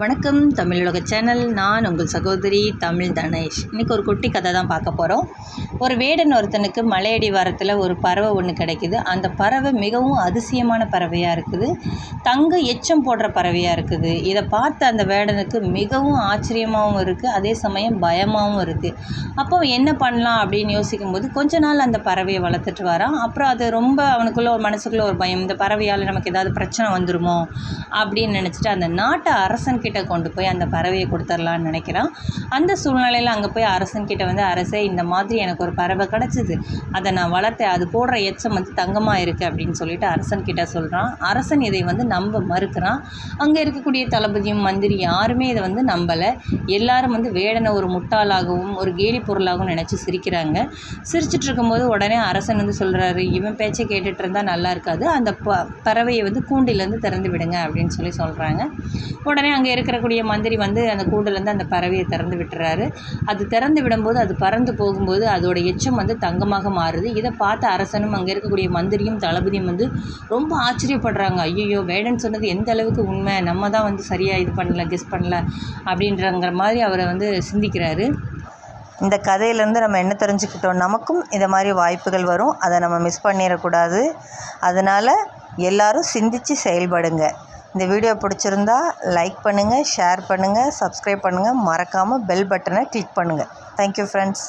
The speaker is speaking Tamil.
வணக்கம் தமிழுலக சேனல். நான் உங்கள் சகோதரி தமிழ் தனேஷ். இன்றைக்கி ஒரு குட்டி கதை தான் பார்க்க போகிறோம் ஒரு வேடன் ஒருத்தனுக்கு மலையடி வாரத்தில் ஒரு பறவை ஒன்று கிடைக்குது. அந்த பறவை மிகவும் அதிசயமான பறவையாக இருக்குது. தங்க எச்சம் போடுற பறவையாக இருக்குது. இதை பார்த்து அந்த வேடனுக்கு மிகவும் ஆச்சரியமாகவும் இருக்குது அதே சமயம் பயமாகவும் இருக்குது அப்போ என்ன பண்ணலாம் அப்படின்னு யோசிக்கும்போது கொஞ்ச நாள் அந்த பறவையை வளர்த்துட்டு வரான். அப்புறம் அது ரொம்ப அவனுக்குள்ளே ஒரு மனசுக்குள்ளே ஒரு பயம். இந்த பறவையால் நமக்கு ஏதாவது பிரச்சனை வந்துருமோ அப்படின்னு நினச்சிட்டு அந்த நாட்டு அரசன் கிட்ட கொண்டு போய் அந்த பறவையை கொடுத்துர்லான்னு நினைக்கிறான். அந்த சூழ்நிலையில் அங்கே போய் அரசன்கிட்ட வந்து அரசே இந்த மாதிரி எனக்கு ஒரு பறவை கிடச்சிது. அதை நான் வளர்த்தேன். அது போடுற எச்சம் வந்து தங்கமாக இருக்குது அப்படின்னு சொல்லிட்டு அரசன்கிட்ட சொல்கிறான் அரசன் இதை வந்து நம்ப மறுக்கிறான். அங்கே இருக்கக்கூடிய தளபதியும் மந்திரி யாருமே இதை வந்து நம்பலை. எல்லாரும் வந்து வேடனை ஒரு முட்டாளாகவும் ஒரு கேலி பொருளாகவும் நினச்சி சிரிக்கிறாங்க. சிரிச்சிட்டு இருக்கும்போது உடனே அரசன் வந்து சொல்கிறாரு இவன் பேச்சை கேட்டுட்டு இருந்தால் நல்லா இருக்காது. அந்த ப பறவையை வந்து கூண்டிலேருந்து திறந்து விடுங்க அப்படின்னு சொல்லி சொல்கிறாங்க உடனே அங்கே இருக்கக்கூடிய மந்திரி வந்து அந்த கூண்டுலேருந்து அந்த பறவையை திறந்து விட்டுறாரு. அது திறந்து விடும்போது அது பறந்து போகும்போது அதோட எச்சம் வந்து தங்கமாக மாறுது. இதை பார்த்த அரசனும் அங்கே இருக்கக்கூடிய மந்திரியும் தளபதியும் வந்து ரொம்ப ஆச்சரியப்படுறாங்க. ஐயோ வேடன் சொன்னது எந்த அளவுக்கு உண்மை? நம்ம தான் வந்து சரியாக இது பண்ணல கெஸ் பண்ணல அப்படின்றங்கிற மாதிரி அவரை வந்து சிந்திக்கிறாரு. இந்த கதையிலேருந்து நம்ம என்ன தெரிஞ்சுக்கிட்டோம்? நமக்கும் இந்த மாதிரி வாய்ப்புகள் வரும். அதை நம்ம மிஸ் பண்ணிடக்கூடாது. அதனால் எல்லோரும் சிந்திச்சு செயல்படுங்க. இந்த வீடியோ பிடிச்சிருந்தா லைக் பண்ணுங்கள் ஷேர் பண்ணுங்கள் சப்ஸ்கிரைப் பண்ணுங்கள் மறக்காமல் பெல் பட்டனை கிளிக் பண்ணுங்கள் தேங்க்யூ ஃப்ரெண்ட்ஸ்